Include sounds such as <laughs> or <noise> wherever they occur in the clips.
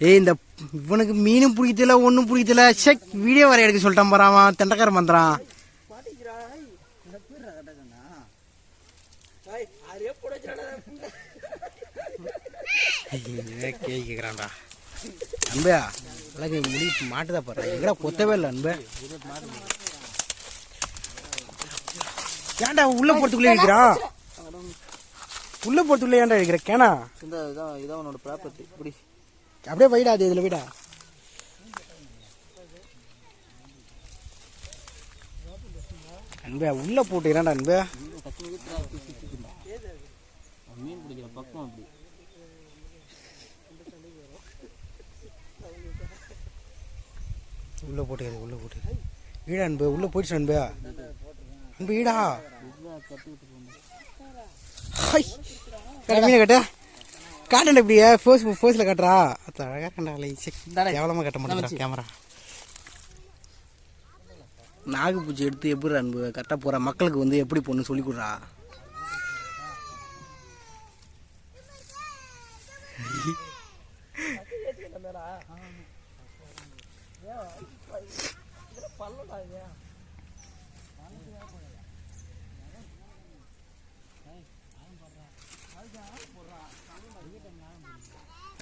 ஏய் இந்த இவனுக்கு மீனும் பிடிக்கல ஒன்றும் பிடிக்கல. செக் வீடியோ வர எடுக்க சொல்லிட்டான் போறான் தெண்டக்காரன் வந்துறான் கேட்குறான்டா அன்பா அழகு முடி மாட்டுதா பாரு. எங்கடா கொத்தவே இல்லை அன்பு. ஏன்டா உள்ள போறதுக்குள்ளே இருக்கிறான் உள்ள போறதுக்குள்ளே ஏன்டா இருக்கிற கேனா? இந்த இதான் இதான் உன்னோட ப்ராப்பர்ட்டி இப்படி அப்படியே போயிடாது இதில் இதுல அன்பே உள்ள போட்டுக்கிறான்டா அன்பே? மீன் பிடிக்கிற பக்கம் அப்படி உள்ள போட்டுக்கிறது உள்ள போட்டு ஈடா அன்பு உள்ள போயிடுச்சு அன்பு. அன்பு ஈடா. இதுதான் கற்றுக்கிட்டு ஹை மீனை கட்ட. காட்டண்டா இப்படியே ஃபோர்ஸ் ஃபோர்ஸில் காட்டுறா? அது அழகாக கண்டாலே கேவலமாக கட்ட மாட்டேங்கிறா கேமரா. நாகுப்பூச்சி எடுத்து எப்படி அன்பு கரெக்டாக போகிற மக்களுக்கு வந்து எப்படி பொண்ணு சொல்லி கொடுறா? <laughs>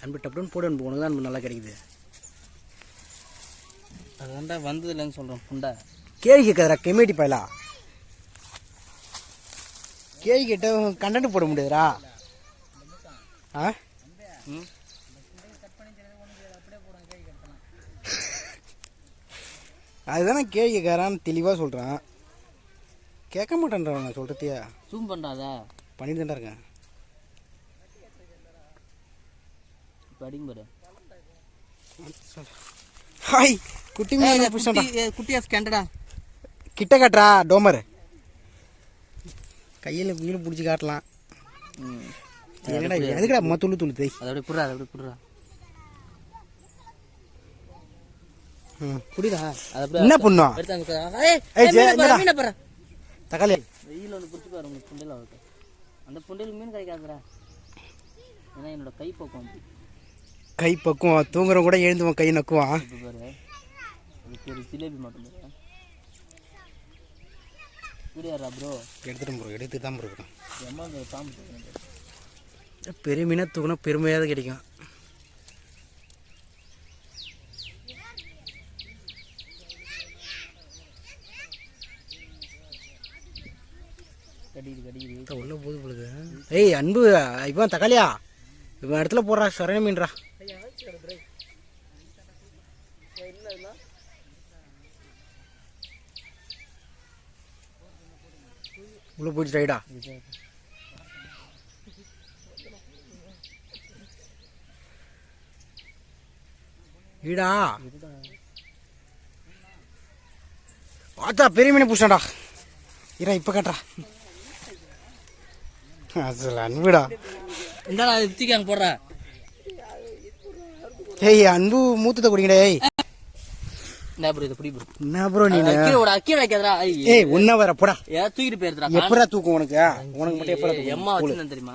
அன்பு டப்புன்னு போடு அன்பு. உனக்கு தான் அன்பு நல்லா கிடைக்குது. அதுதான்டா வந்தது இல்லைன்னு சொல்கிறேன் புண்டை. கேள்வி கேட்காதரா கெமேட்டி பயலா? கேள்வி கேட்ட கண்டென்ட் போட முடியாதுடா. ஆ? அதுதானே கேள்வி கேட்கறான்னு தெளிவாக சொல்கிறான் கேட்க மாட்டேன்றான் நான் சொல்கிறதையா ஜூம் பண்ணுறாதா பண்ணிட்டு தான்டா இருக்கேன். அடிங்க பாரு ஹாய் குட்டி மீன் பிடிச்சான்டா குட்டியா ஸ்கேண்டடா கிட்ட காட்டுறா டோமர். கையில் மீன் பிடிச்சி காட்டலாம். ம். என்னடா எதுக்குடா அம்மா துள்ளு துள்ளு தேய்? அது அப்படியே புடுறா அது அப்படியே புடுறா. ம் புடிடா. அது அப்படியே என்ன பண்ணும். தக்காளி. வெயில் ஒன்று பிடிச்சி பாரு உங்களுக்கு புண்டையில் அந்த புண்டையில் மீன் கிடைக்காதுடா. ஏன்னா என்னோட கை பக்கம் அப்படி கை பக்குவம் தூங்குறவன் கூட எழுந்துவான் கை நக்குவான். எடுத்துட்டு ப்ரோ எடுத்து தான் ப்ரோ. பெரிய மீனை தூக்கினா பெருமையாக கிடைக்கும். கடிக்குது கடிக்குது. உள்ள போது பொழுது ஏய் அன்பு இவன் தக்காளியா? இவன் இடத்துல போடுறா சரண மீன்டா உள்ள போயிடுச்சு ரைடா. ஈடா. ஆத்தா பெரிய மீனை பிடிச்சாடா இரா இப்போ கட்டுறா. அசல் அன்புடா. இந்தாடா இது தூக்கி அங்கே போடுறா. ஏய் அன்பு மூத்தத்தை குடிங்கடா ஏய். என்ன ப்ரோ இதை? பிடி ப்ரோ என்ன ப்ரோ நீ? விட கீழே வைக்காதடா. ஏய் வர போடா. தூக்கிட்டு தூக்கம் உனக்கு? உனக்கு மட்டும் எப்படா ஏய், தூக்கம்? எம்மா வச்சிருந்தேன் தெரியுமா.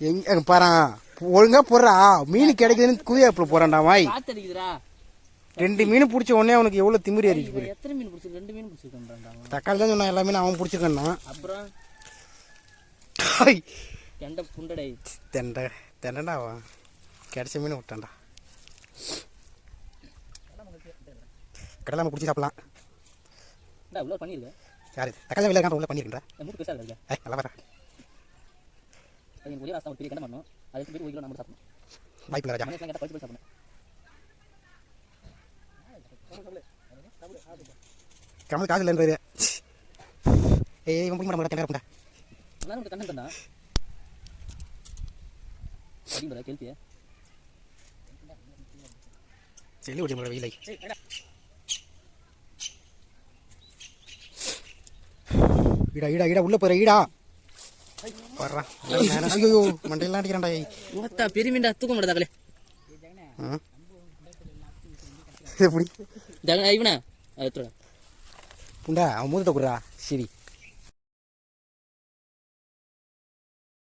எங்க பாரு ஒழுங்கா போடுறா. மீன் கிடைக்குதுன்னு குதியாப்புல போறான்டா வாய். ரெண்டு மீன் பிடிச்ச உடனே அவனுக்கு எவ்வளவு திமிரி இவன் எத்தனை மீன் பிடிச்சிருக்கு? ரெண்டு மீன் பிடிச்சிருக்கான்டா அவன் தக்காளி தான் சொன்னான் எல்லா அவன் பிடிச்சிருக்கான்னா. அப்புறம்? கெண்ட புண்டடை தெண்டை தெண்டடா அவன். கிடைச்ச மீன் விட்டான்டா. கடலாம குடிச்சு சாப்பிடலாம் இவ்வளோ பண்ணியிருக்கேன் யாரு தக்காளி விலை உள்ள பண்ணியிருக்கா என் மூட்டு பெருசாக இருக்கேன் ஏய் நல்லா வரா அது எனக்கு ஒரே ராஸ்தா ஒரு பெரிய கெண்ட பண்ணணும் அது போய் ஒரு கிலோ நம்ம சாப்பிடணும் வாய்ப்பில்லை ராஜா மனசுலாம் கேட்டால் பழிச்சு போய் சாப்பிடணும். கமல் காசு இல்லைன்னு போயிரு ஏய் இவன் பிடிக்க நல்லா உனக்கு கண்ணன் தந்தா அப்படிங்கிற கேள்வியே செல்லி ஓடி வெயிலை ஈடா ஈடா ஈடா உள்ள போற ஈடா. வர்றா. ஐயோ மண்டையெல்லாம் அடிக்கிறான்டா ஏய் ஓத்தா பெரிய மீன்டா தூக்க மாட்டா தகலே ம். இது